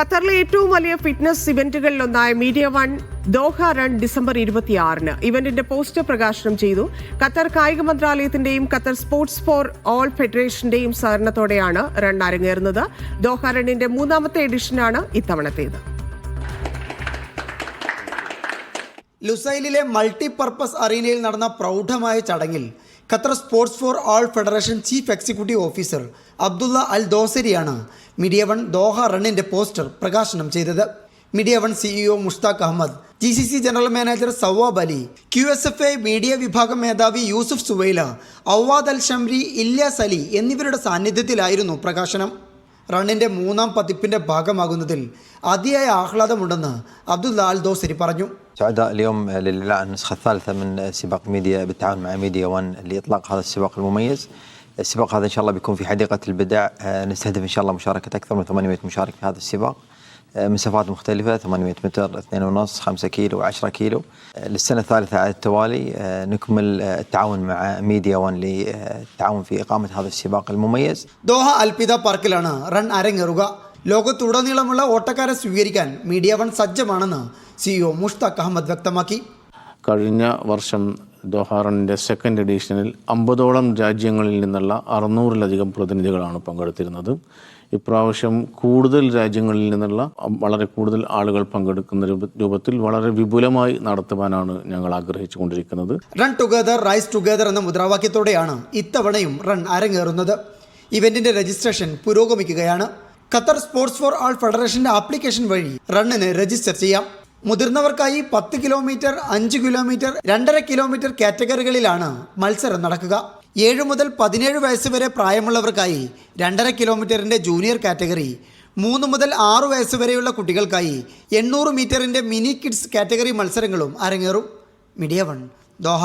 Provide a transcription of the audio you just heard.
ഖത്തറിലെ ഏറ്റവും വലിയ ഫിറ്റ്നസ് ഇവന്റുകളിൽ ഒന്നായ media one Doha run December ഇരുപത്തിയാറിന്. ഇവന്റിന്റെ പോസ്റ്റർ പ്രകാശനം ചെയ്തു. ഖത്തർ കായിക മന്ത്രാലയത്തിന്റെയും ഖത്തർ സ്പോർട്സ് ഫോർ ഓൾ ഫെഡറേഷന്റെയും സഹകരണത്തോടെയാണ് റൺ അരങ്ങേറുന്നത്. ദോഹ റണ്ണിന്റെ മൂന്നാമത്തെ എഡിഷനാണ് ഇത്തവണത്തേത്. ലുസൈലിലെ മൾട്ടിപർപ്പസ് അറീനയിൽ നടന്ന പ്രൗഢമായ ചടങ്ങിൽ Qatar sports for all federation chief executive officer Abdullah Al ദോസരിയാണ് media one Doha റണ്ണിന്റെ പോസ്റ്റർ പ്രകാശനം ചെയ്തത്. Media one CEO Mushtaq Ahmed G C C general manager Sawab Ali Q S F A media വിഭാഗം മേധാവി യൂസുഫ് സുവൈല ഔവാദ് അൽ ഷംരി ഇല്യാസ് അലി എന്നിവരുടെ സാന്നിധ്യത്തിലായിരുന്നു പ്രകാശനം. റണ്ണിൻ്റെ മൂന്നാം പതിപ്പിൻ്റെ ഭാഗമാകുന്നതിൽ അതിയായ ആഹ്ലാദമുണ്ടെന്ന് അബ്ദുള്ള അൽ Dosari പറഞ്ഞു سعداء اليوم للإعلان عن النسخة الثالثة من سباق ميديا بالتعاون مع ميديا وان لإطلاق هذا السباق المميز السباق هذا إن شاء الله بيكون في حديقة البدع آه، نستهدف إن شاء الله مشاركة أكثر من 800 مشارك في هذا السباق آه، مسافات مختلفة 800 متر 2.5 5 كيلو 10 كيلو آه، للسنة الثالثة على التوالي آه، نكمل آه، التعاون مع ميديا وان للتعاون في إقامة هذا السباق المميز ദോഹ അൽപിത പാർക്കിലാണ് റൺ അരങ്ങേറുക ലോകത്തുടനീളമുള്ള ഓട്ടക്കാരെ സ്വീകരിക്കാൻ മീഡിയ വൺ സജ്ജമാണെന്ന് സിഇഒ മുഷ്താഖ് അഹമ്മദ് വ്യക്തമാക്കി കഴിഞ്ഞ വർഷം ദോഹാറിന്റെ സെക്കൻഡ് എഡീഷനിൽ അമ്പതോളം രാജ്യങ്ങളിൽ നിന്നുള്ള അറുന്നൂറിലധികം പ്രതിനിധികളാണ് പങ്കെടുത്തിരുന്നത്. ഇപ്രാവശ്യം കൂടുതൽ രാജ്യങ്ങളിൽ നിന്നുള്ള വളരെ കൂടുതൽ ആളുകൾ പങ്കെടുക്കുന്ന രൂപത്തിൽ വളരെ വിപുലമായി നടത്തുവാനാണ് ഞങ്ങൾ ആഗ്രഹിച്ചുകൊണ്ടിരിക്കുന്നത്. റൺ ടുഗദർ റൈസ് ടുഗദർ എന്ന മുദ്രാവാക്യത്തോടെയാണ് ഇത്തവണയും റൺ അരങ്ങേറുന്നത്. ഇവന്റിന്റെ രജിസ്ട്രേഷൻ പുരോഗമിക്കുകയാണ്. ഖത്തർ സ്പോർട്സ് ഫോർ ആൾ ഫെഡറേഷന്റെ ആപ്ലിക്കേഷൻ വഴി റണ്ണിന് രജിസ്റ്റർ ചെയ്യാം. മുതിർന്നവർക്കായി പത്ത് കിലോമീറ്റർ അഞ്ച് കിലോമീറ്റർ രണ്ടര കിലോമീറ്റർ കാറ്റഗറികളിലാണ് മത്സരം നടക്കുക. ഏഴ് മുതൽ പതിനേഴ് വയസ്സ് വരെ പ്രായമുള്ളവർക്കായി രണ്ടര കിലോമീറ്ററിന്റെ ജൂനിയർ കാറ്റഗറി മൂന്ന് മുതൽ ആറു വയസ്സ് വരെയുള്ള കുട്ടികൾക്കായി എണ്ണൂറ് മീറ്ററിന്റെ മിനി കിഡ്സ് കാറ്റഗറി മത്സരങ്ങളും അരങ്ങേറും. Media one Doha.